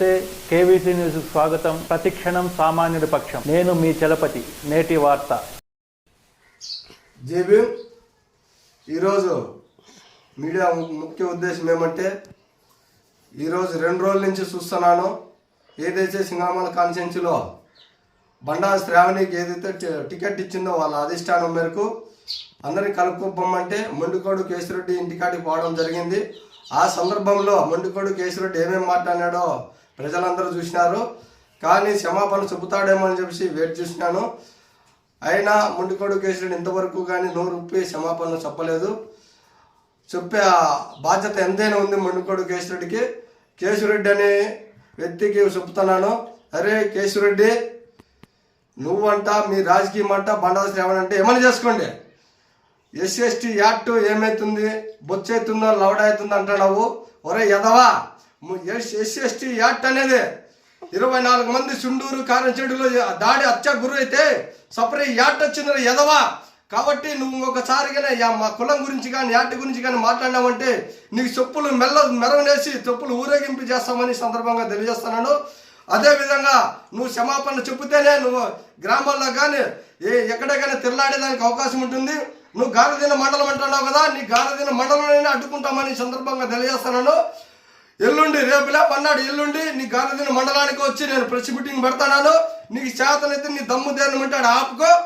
నమస్తే KVC news స్వాగతం. ప్రతిక్షణం సామాన్యుడి పక్షం. నేను మీ చలపతి. నేటి వార్త. జేబీ ఈరోజు మీడియా ముఖ్య ఉద్దేశం ఏమంటే ఈరోజు రెండు రోజుల నుంచి చూస్తున్నాను. ఏదైతే సింగామల కాన్స్టిట్యున్సీలో బండా శ్రావణికి ఏదైతే టికెట్ ఇచ్చిందో వాళ్ళ అధిష్టానం మేరకు అందరినీ కలుపుకోమంటే మొండుకోడు కేసిరెడ్డి ఇంటికాడికి పోవడం జరిగింది. ఆ సందర్భంలో మొండుకోడు కేసిరెడ్డి ఏమేమి మాట్లాడినాడో ప్రజలందరూ చూసినారు. కానీ క్షమాపణ చెబుతాడేమో అని చెప్పేసి వెయిట్ చూసినాను అయినా ముండికోడు కేసిరెడ్డి ఇంతవరకు కానీ నోరు ఉప్పి క్షమాపణ చెప్పలేదు. చెప్పే ఆ బాధ్యత ఎంతైనా ఉంది మొండికోడు కేసిరెడ్డికి కేశిరెడ్డి అనే వ్యక్తికి చెప్తున్నాను అరే కేశిరెడ్డి నువ్వంట మీ రాజకీయం అంట బండాల శ్రావణ్ అంటే ఏమని చేసుకోండి? ఎస్సీ ఎస్టీ యాక్ట్ ఏమైతుంది? బొచ్చైతుందో లవడవుతుందో అంటున్నావు? ఒరే యదవా! ఎస్సీ ఎస్టీ యాక్ట్ అనేది ఇరవై నాలుగు మంది చుండూరు కారంచెడులో దాడి హత్య గురైతే సపరేట్ యాక్ట్ వచ్చింది ఎదవా కాబట్టి నువ్వు ఇంకొకసారిగానే యా- మా కులం గురించి కానీ యాట్ గురించి కానీ మాట్లాడినావంటే నీకు చెప్పులు మెల్ల మెరవనేసి చెప్పులు ఊరేగింపు చేస్తామని సందర్భంగా తెలియజేస్తున్నాను. అదేవిధంగా నువ్వు క్షమాపణ చెబితేనే నువ్వు గ్రామాల్లో కానీ ఏ ఎక్కడికైనా తిరలాడేదానికి అవకాశం ఉంటుంది. నువ్వు గారదిన మండలం అంటున్నావు కదా నీ గారదిన మండలంలోనే అడ్డుకుంటామని సందర్భంగా తెలియజేస్తున్నాను. ఎల్లుండి రేపులే పన్నాడు ఎల్లుండి నీ గారదీన మండలానికి వచ్చి నేను ప్రెస్ మీటింగ్ పెడతాను నీకు చేతనైతే నీ దమ్ము దేని ఆపుకో.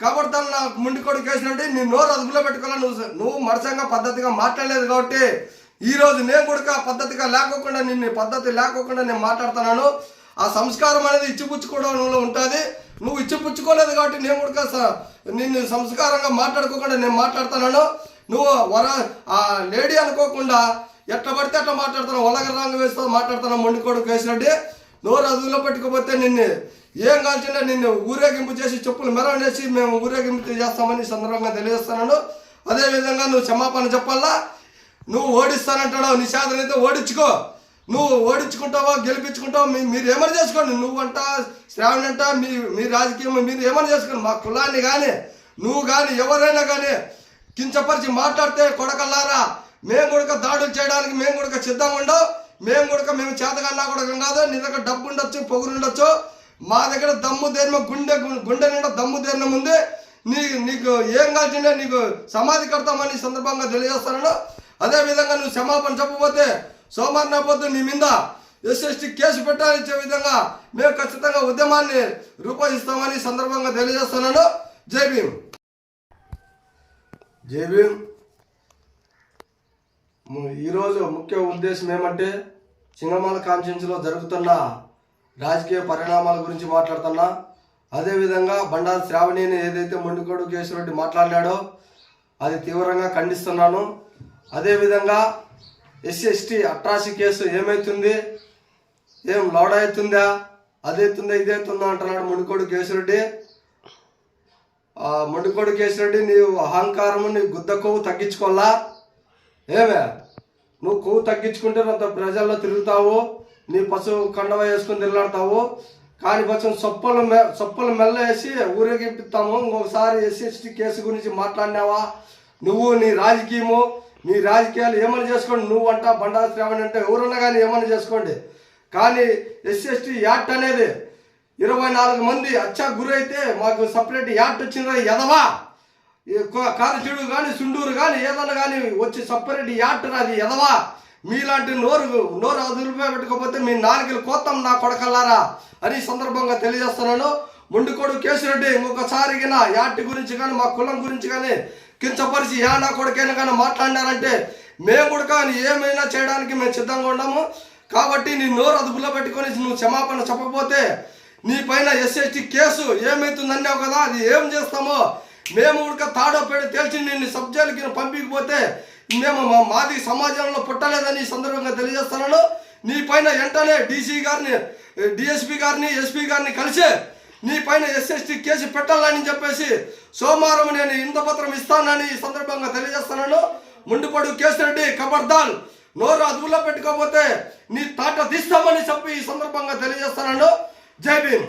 కాబట్టి తను నాకు ముండి కొడుకు వేసినట్టు నీ నోరు అదుపులో పెట్టుకోవాలి నువ్వు నువ్వు మరసంగా పద్ధతిగా మాట్లాడలేదు కాబట్టి ఈ రోజు నేను కూడా పద్ధతిగా లేకోకుండా నిన్ను పద్ధతి లేకోకుండా నేను మాట్లాడుతున్నాను. ఆ సంస్కారం అనేది ఇచ్చిపుచ్చుకోవడంలో ఉంటుంది. నువ్వు ఇచ్చిపుచ్చుకోలేదు కాబట్టి నేను కూడా స- నిన్ను సంస్కారంగా మాట్లాడుకోకుండా నేను మాట్లాడుతున్నాను. నువ్వు వర ఆ లేడీ అనుకోకుండా ఎట్లా పడితే అట్లా మాట్లాడుతున్నావు? ఒలగ రంగు వేస్తూ మాట్లాడుతున్నావు మొండి కొడుకు వేసినట్టు. నోరు అదుపులో పెట్టుకుపోతే నిన్ను ఏం కాల్చింటే నిన్ను ఊరేగింపు చేసి చెప్పులు మెరవనేసి మేము ఊరేగింపు చేస్తామని సందర్భంగా తెలియజేస్తున్నాను. అదేవిధంగా నువ్వు క్షమాపణ చెప్పాలా? నువ్వు ఓడిస్తానంటావు నిషాదనైతే ఓడించుకో. నువ్వు ఓడించుకుంటావా గెలిపించుకుంటావా? మీ మీరు ఏమని చేసుకోండి? నువ్వంట శ్రావణ అంట మీ మీ రాజకీయం మీరు ఏమని చేసుకోండి? మా కులాన్ని కానీ నువ్వు కానీ ఎవరైనా కానీ కించపరిచి మాట్లాడితే కొడకల్లారా? మేము కూడా దాడులు చేయడానికి మేము కూడా సిద్ధంగా ఉండవు మేము కూడా మేము చేతకన్నా కూడా కాదు. నీ దగ్గర డబ్బు ఉండొచ్చు పొగురుండొచ్చు మా దగ్గర దమ్ము దేర్మ గుండె గుండె నిండా దమ్ము దేర్నం ఉంది. నీ నీకు ఏం కాల్చిండే నీకు సమాధి కడతామని సందర్భంగా తెలియజేస్తాను అదేవిధంగా నువ్వు క్షమాపణ చెప్పబోతే సోమవారం పొద్దు నీ మీద ఎస్ఎస్టీ కేసు పెట్టాలిచ్చే విధంగా మేము ఖచ్చితంగా ఉద్యమాన్ని రూపొందిస్తామని సందర్భంగా తెలియజేస్తున్నాను. జై భీమ్. జై భీమ్. ఈరోజు ముఖ్య ఉద్దేశం ఏమంటే సింగమాల కాన్స్టిట్యున్సీలో జరుగుతున్న రాజకీయ పరిణామాల గురించి మాట్లాడుతున్నా. అదేవిధంగా బండారు శ్రావణిని ఏదైతే మొండికోడు కేశవరెడ్డి మాట్లాడినాడో అది తీవ్రంగా ఖండిస్తున్నాను. అదేవిధంగా ఎస్సీ ఎస్టీ అట్రాసి కేసు ఏమవుతుంది ఏం లోడ్ అవుతుందా? అదైతుందా ఇదైతుందా అంటున్నాడు మొండికోడు కేశవరెడ్డి. మొండికోడు కేశవరెడ్డి నీవు అహంకారము నీ గుద్ద కొవ్వు తగ్గించుకోవాలా? ఏమే? నువ్వు కొవ్వు తగ్గించుకుంటే అంత ప్రజల్లో తిరుగుతావు నీ పశువు కండవ వేసుకుని తిరలాడతావు కానీ కొంచెం సొప్పలు మె సొప్పలు మెల్ల వేసి ఊరేగిపిస్తాము ఇంకొకసారి ఎస్సీ కేసు గురించి మాట్లాడినావా? నువ్వు నీ రాజకీయము నీ రాజకీయాలు ఏమని చేసుకోండి? నువ్వు అంట బండా శ్రావణి అంటే ఎవరన్నా కానీ ఏమని చేసుకోండి? కానీ ఎస్సీ ఎస్టీ యాక్ట్ అనేది ఇరవై నాలుగు మంది అచ్చా గురైతే మాకు సపరేట్ యాక్ట్ వచ్చిందా? ఎదవా? కారచూడు కానీ సుండూరు కానీ ఏదన్నా కానీ వచ్చి సపరేట్ యాక్ట్ అది ఎదవా? మీలాంటి నోరు నోరు అదుపులో పెట్టుకోకపోతే మీ నాలుగులు కోత్తం నా కొడకల్లారా? అని సందర్భంగా తెలియజేస్తున్నాను. ముండుకోడు కేశిరెడ్డి ఇంకొకసారి నా యాక్ట్ గురించి కానీ మా కులం గురించి కానీ కించపరిచి యా నా కొడుకైనా కానీ మాట్లాడినారంటే మేము కూడా కానీ ఏమైనా చేయడానికి మేము సిద్ధంగా ఉన్నాము. కాబట్టి నీ నోరు అదుపులో పెట్టుకొని నువ్వు క్షమాపణ చెప్పకపోతే నీ పైన ఎస్ఎస్టీ కేసు ఏమవుతుందన్నావు కదా అది ఏం చేస్తామో మేము ఉడక తాడో పేడ తేల్చి నిన్ను సబ్జెక్టుకి పంపించకపోతే మేము మా మాది సమాజంలో పుట్టలేదని ఈ సందర్భంగా తెలియజేస్తున్నాను. నీ పైన వెంటనే డీసీ గారిని డిఎస్పీ గారిని ఎస్పీ గారిని కలిసి నీ పైన ఎస్ఎస్టీ కేసు పెట్టాలని చెప్పేసి సోమవారం నేను ఇంతపత్రం ఇస్తానని ఈ సందర్భంగా తెలియజేస్తున్నాను. ముండిపడు కేసిరెడ్డి కబర్దాల్ నోరు అదుపులో పెట్టుకోకపోతే నీ తాట తీస్తామని చెప్పి ఈ సందర్భంగా తెలియజేస్తున్నాను. జై భీమ్.